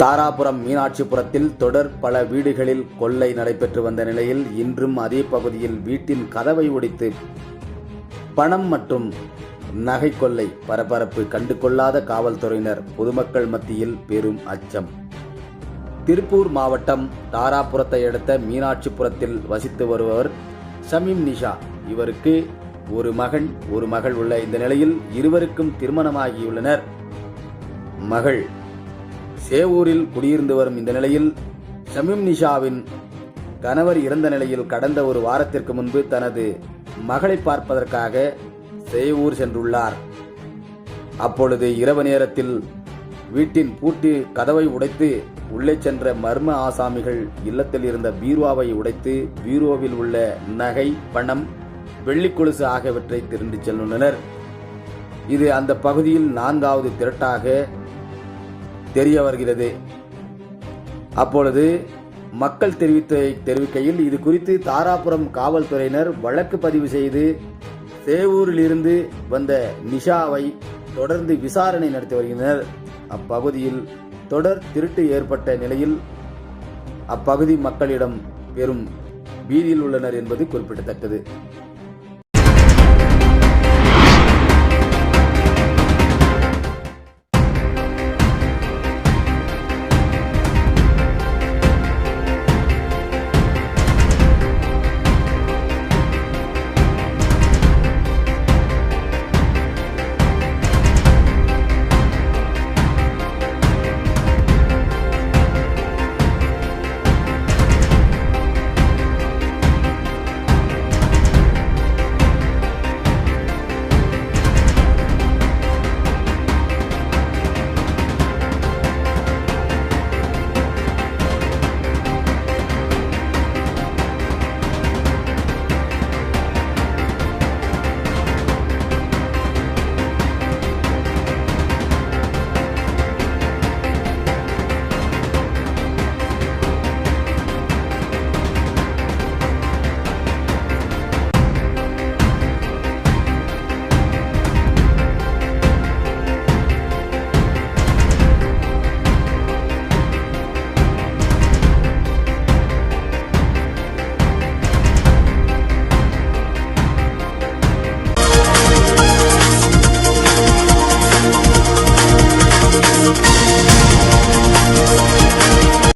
தாராபுரம் மீனாட்சிபுரத்தில் தொடர் பல வீடுகளில் கொள்ளை நடைபெற்று வந்த நிலையில் இன்றும் அதே பகுதியில் வீட்டின் கதவை உடைத்து பணம் மற்றும் நகை கொள்ளை பரபரப்பு கண்டு கொள்ளாத காவல்துறையினர் பொதுமக்கள் மத்தியில் பெரும் அச்சம். திருப்பூர் மாவட்டம் தாராபுரத்தை அடுத்த மீனாட்சிபுரத்தில் வசித்து வருபவர் ஷமீம் நிஷா. இவருக்கு ஒரு மகன் ஒரு மகள் உள்ள இந்த நிலையில் இருவருக்கும் திருமணமாகியுள்ளனர். மகள் சேவூரில் குடியிருந்து வரும் இந்த நிலையில் ஷமீம் நிஷாவின் கணவர் இறந்த நிலையில் கடந்த ஒரு வாரத்திற்கு முன்பு தனது மகளை பார்ப்பதற்காக சேவூர் சென்றுள்ளார். அப்பொழுது இரவு நேரத்தில் வீட்டின் பூட்டி கதவை உடைத்து உள்ளே சென்ற மர்ம ஆசாமிகள் இல்லத்தில் இருந்த பீரோவை உடைத்து பீரோவில் உள்ள நகை பணம் வெள்ளி கொலுசு ஆகியவற்றை திருண்டு செல்லுள்ளனர். இது அந்த பகுதியில் நான்காவது திரட்டாக தெரிய வருகிறது அப்பொழுது மக்கள் தெரிவித்த தெரிவிக்கையில் இது குறித்து தாராபுரம் காவல்துறையினர் வழக்கு பதிவு செய்து சேவூரிலிருந்து வந்த நிஷாவை தொடர்ந்து விசாரணை நடத்தி வருகின்றனர். அப்பகுதியில் தொடர் திருட்டு ஏற்பட்ட நிலையில் அப்பகுதி மக்களிடம் பெரும் பீதியில் உள்ளனர் என்பது குறிப்பிடத்தக்கது.